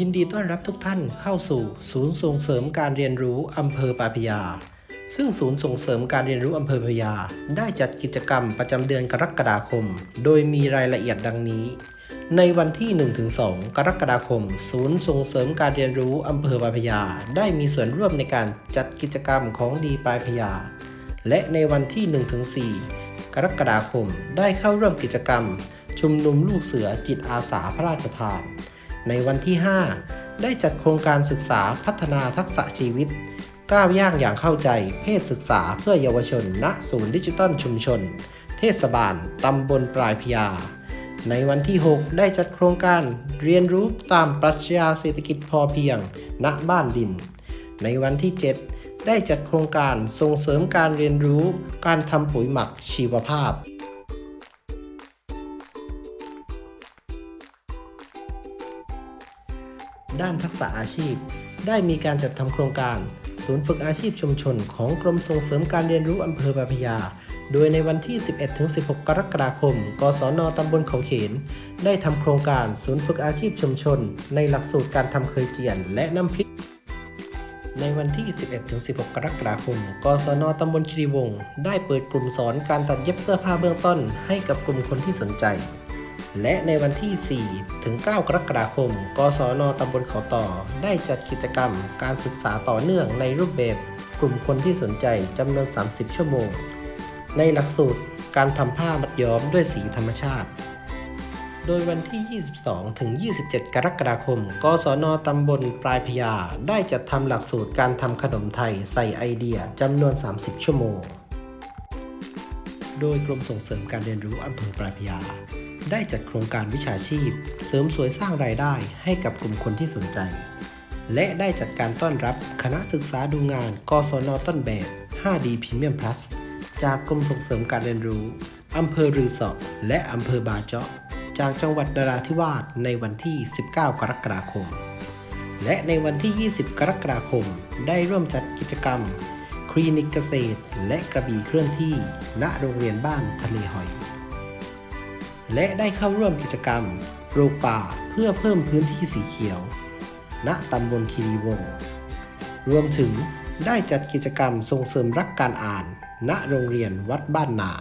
ยินดีต้อนรับทุกท่านเข้าสู่ศูนย์ส่งเสริมการเรียนรู้อำเภอปาพยา ซึ่งศูนย์ส่งเสริมการเรียนรู้อำเภอปาพยา ได้จัดกิจกรรมประจำเดือนกรกฎาคม โดยมีรายละเอียดดังนี้ ในวันที่ 1-2 กรกฎาคม ศูนย์ส่งเสริมการเรียนรู้อำเภอปาพยา ได้มีส่วนร่วมในการจัดกิจกรรมของดีปลายพยา และในวันที่ 1-4 กรกฎาคม ได้เข้าร่วมกิจกรรม ชุมนุมลูกเสือจิตอาสาพระราชทาน ในวันที่ 5 ได้จัดโครงการศึกษาพัฒนาทักษะชีวิต ก้าวย่างอย่างเข้าใจเพศศึกษาเพื่อเยาวชน ณศูนย์ดิจิทัลชุมชน เทศบาลตำบลปลายพยา ในวันที่ 6 ได้จัดโครงการเรียนรู้ตามปรัชญาเศรษฐกิจพอเพียง ณบ้านดิน ในวันที่ 7 ได้จัดโครงการส่งเสริมการเรียนรู้ การทำปุ๋ยหมักชีวภาพ ด้านทักษะอาชีพ ได้มีการจัดทำโครงการ ศูนย์ฝึกอาชีพชุมชน ของกรมส่งเสริมการเรียนรู้อำเภอบาพยา โดยในวันที่ 11-16 กรกฎาคม กศนตำบลเขาเขน ได้ทำโครงการศูนย์ฝึกอาชีพชุมชน ในหลักสูตรการทำเคยเจียน และน้ำพริกในวันที่ 11-16 กรกฎาคม กศนตำบลคีรีวงศ์ได้เปิดกลุ่มสอนการตัดเย็บเสื้อผ้าเบื้องต้น ให้กับกลุ่มคนที่สนใจ และในวันที่ 4 ถึง 9 กรกฎาคม กศนตำบลเขาต่อ ได้จัดกิจกรรมการศึกษาต่อเนื่องในรูปแบบ กลุ่มคนที่สนใจจำนวน 30 ชั่วโมง ในหลักสูตรการทำผ้ามัดย้อมด้วยสีธรรมชาติ โดยวันที่ 22 ถึง 27 กรกฎาคม กศนตำบลปลายพยา ได้จัดทำหลักสูตรการทำขนมไทยใส่ไอเดียจำนวน 30 ชั่วโมง โดยกรมส่งเสริมการเรียนรู้อำเภอปลายพยา ได้จัดโครงการวิชาชีพ เสริมสวยสร้างรายได้ให้กับกลุ่มคนที่สนใจ และได้จัดการต้อนรับคณะศึกษาดูงานกศนต้นแบบ 5D Premium Plus จากกรมส่งเสริมการเรียนรู้อำเภอรือสอและอำเภอบาเจาะ จากจังหวัดนราธิวาสในวันที่ 19 กรกฎาคม และในวันที่ 20 กรกฎาคม ได้ร่วมจัดกิจกรรม คลินิกเกษตร และกระบี่เคลื่อนที่ ณ โรงเรียนบ้านทะเลหอย และได้เข้าร่วมกิจกรรมปลูกป่าเพื่อเพิ่มพื้นที่สีเขียว ณตำบลคีรีวงศ์รวมถึงได้จัดกิจกรรมส่งเสริมรักการอ่าน ณโรงเรียนวัดบ้านนา